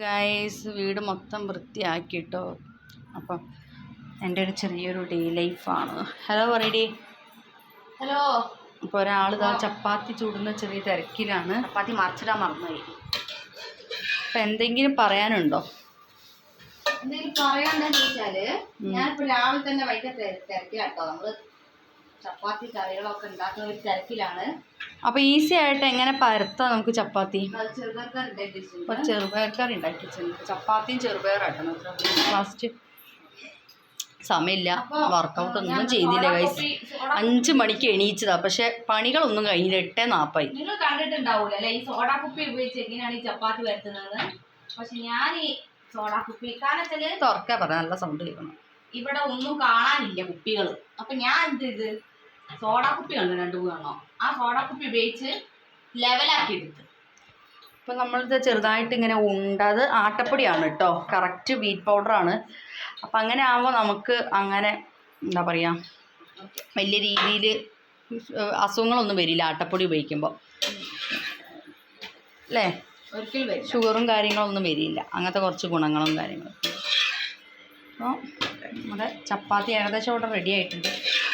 Guys വീട് മൊത്തം വൃത്തിയാക്കിട്ടോ അപ്പം എന്റെ ഒരു ചെറിയൊരു ഡേ ലൈഫാണ് ഹലോ പറയടി. ഹലോ അപ്പോൾ ഒരാൾ ഇതാ ചപ്പാത്തി ചൂടുന്ന ചെറിയ തിരക്കിലാണ്. ചപ്പാത്തി മറിച്ചിടാൻ മറന്നുപോയി. അപ്പം എന്തെങ്കിലും പറയാനുണ്ടോ? എന്തെങ്കിലും പറയാണ്ടെന്ന് ചോദിച്ചാൽ ഞാനിപ്പോ രാവിലെ തന്നെ വൈകിട്ട് തിരക്കിലാട്ടോ. നമ്മൾ ചപ്പാത്തി കറികളൊക്കെ ഉണ്ടാക്കുന്ന ഒരു തിരക്കിലാണ്. അപ്പോൾ ഈസി ആയിട്ട് എങ്ങനെ പരത്താം നമുക്ക് ചപ്പാത്തി? ചെറുപയർക്കാർ ഉണ്ടാക്കി ചപ്പാത്തിയും ചെറുപയറാട്ടണം ലാസ്റ്റ് സമയമില്ല. വർക്കൗട്ട് ഒന്നും ചെയ്തില്ല ഗൈസ് അഞ്ച് മണിക്ക് എണീച്ചതാ. പക്ഷെ പണികളൊന്നും കഴിഞ്ഞില്ല. എട്ടേ നാപ്പായി. നിങ്ങൾ കണ്ടിട്ടുണ്ടാവൂല അല്ലെ? ഈ സോഡാ കുപ്പി ഉപയോഗിച്ച് എങ്ങനെയാണ് ഈ ചപ്പാത്തി വരുത്തുന്നത് പക്ഷെ ഞാൻ ഈ സോഡാ കുപ്പി കാരണം തുറക്കാ പറഞ്ഞ നല്ല സൗണ്ട് കേൾക്കണം. ഇവിടെ ഒന്നും കാണാനില്ല കുപ്പികൾ അപ്പൊ ഞാൻ എന്ത് സോഡാ കുപ്പി കണ്ടു? രണ്ടു മൂന്നെണ്ണം ആ സോഡ കുപ്പി ഉപയോഗിച്ച് ലെവലാക്കി എടുത്ത്. ഇപ്പം നമ്മളിത് ചെറുതായിട്ട് ഇങ്ങനെ ഉണ്ടത് ആട്ടപ്പൊടിയാണ് കേട്ടോ കറക്റ്റ് വീറ്റ് പൗഡർ ആണ്. അപ്പം അങ്ങനെ ആകുമ്പോൾ നമുക്ക് അങ്ങനെ എന്താ പറയാ വലിയ രീതിയിൽ അസുഖങ്ങളൊന്നും വരില്ല ആട്ടപ്പൊടി ഉപയോഗിക്കുമ്പോൾ അല്ലേ ഷുഗറും കാര്യങ്ങളൊന്നും വരില്ല. അങ്ങനത്തെ കുറച്ച് ഗുണങ്ങളും കാര്യങ്ങളും. അപ്പോൾ നമ്മുടെ ചപ്പാത്തി ഏകദേശം ഇവിടെ റെഡി ആയിട്ടുണ്ട്.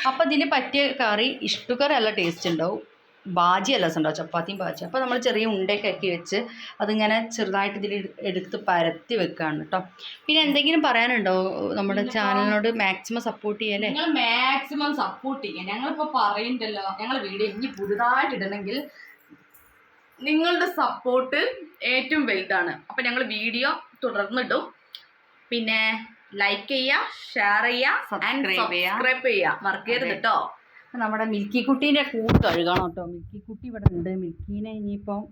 അപ്പോൾ ഇതിന് പറ്റിയ കറി ഇഷ്ടക്കറി നല്ല ടേസ്റ്റ് ഉണ്ടാവും. ബാജി അല്ല ഉണ്ടാവും ചപ്പാത്തിയും ബാജി അപ്പോൾ നമ്മൾ ചെറിയ ഉണ്ടയൊക്കെ ആക്കി വെച്ച് അതിങ്ങനെ ചെറുതായിട്ട് ഇതിൽ എടുത്ത് പരത്തി വെക്കുകയാണ് കേട്ടോ പിന്നെ എന്തെങ്കിലും പറയാനുണ്ടോ? നമ്മുടെ ചാനലിനോട് മാക്സിമം സപ്പോർട്ട് ചെയ്യല്ലേ ഞങ്ങൾ മാക്സിമം സപ്പോർട്ട് ചെയ്യുക. ഞങ്ങളിപ്പോൾ പറയുന്നുണ്ടല്ലോ ഞങ്ങൾ വീഡിയോ ഇനി പുതുതായിട്ട് ഇടണമെങ്കിൽ നിങ്ങളുടെ സപ്പോർട്ട് ഏറ്റവും വലുതാണ്. അപ്പം ഞങ്ങൾ വീഡിയോ തുടർന്നിടും. പിന്നെ ലൈക്ക് ചെയ്യുക ഷെയർ ചെയ്യുക ചെയ്യുക. സബ്സ്ക്രൈബ് ചെയ്യുക മറക്കരുത്. കേട്ടോ നമ്മുടെ മിൽക്കി കുട്ടീന്റെ കൂട് കഴുകണം കേട്ടോ മിൽക്കി കുട്ടി ഇവിടെ ഉണ്ട്. മിൽക്കീനെ ഇനിയിപ്പം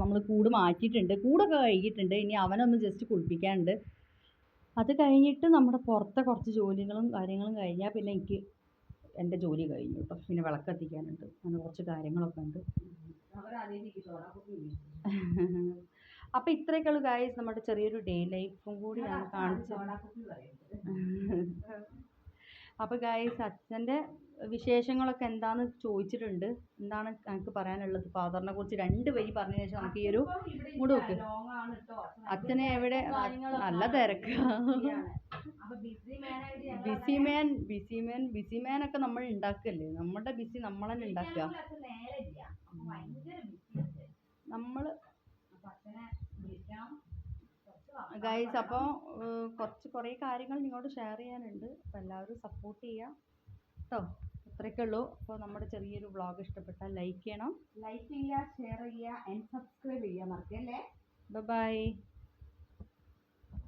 നമ്മൾ കൂട് മാറ്റിയിട്ടുണ്ട്. കൂടൊക്കെ കഴുകിയിട്ടുണ്ട്. ഇനി അവനൊന്ന് ജസ്റ്റ് കുളിപ്പിക്കാനുണ്ട്. അത് കഴിഞ്ഞിട്ട് നമ്മുടെ പുറത്തെ കുറച്ച് ജോലികളും കാര്യങ്ങളും കഴിഞ്ഞാൽ പിന്നെ എനിക്ക് എന്റെ ജോലി കഴിഞ്ഞു കേട്ടോ പിന്നെ വിളക്കെത്തിക്കാനുണ്ട് അങ്ങനെ കുറച്ച് കാര്യങ്ങളൊക്കെ ഉണ്ട്. അപ്പോൾ ഇത്രയൊക്കെയുള്ളൂ ഗായ്സ് നമ്മുടെ ചെറിയൊരു ഡേ ലൈഫും കൂടി ഞാൻ കാണിച്ചു അപ്പോൾ ഗായ്സ് അച്ഛന്റെ വിശേഷങ്ങളൊക്കെ എന്താന്ന് ചോദിച്ചിട്ടുണ്ട്. എന്താണ് എനിക്ക് പറയാനുള്ളത്? ഫാദറിനെ കുറിച്ച് രണ്ട് വരി പറഞ്ഞ ശേഷം നമുക്ക് ഈ ഒരു മൂട് നോക്ക്. അച്ഛനെ എവിടെ നല്ല തിരക്ക്. Busy man busy man busy man ഒക്കെ നമ്മൾ ഉണ്ടാക്കല്ലേ നമ്മുടെ ബിസി നമ്മൾ തന്നെ ഉണ്ടാക്കുക നമ്മൾ ഗൈസ് അപ്പോൾ കുറച്ച് കുറേ കാര്യങ്ങൾ നിങ്ങളോട് ഷെയർ ചെയ്യാനുണ്ട്. അപ്പോൾ എല്ലാവരും സപ്പോർട്ട് ചെയ്യുക കേട്ടോ ഇത്രയൊക്കെ ഉള്ളൂ. അപ്പോൾ നമ്മുടെ ചെറിയൊരു വ്ളോഗ് ഇഷ്ടപ്പെട്ടാൽ ലൈക്ക് ചെയ്യണം. ലൈക്ക് ചെയ്യുക ഷെയർ ചെയ്യുക ആൻഡ് സബ്സ്ക്രൈബ് ചെയ്യുക മറക്കല്ലേ? ബൈ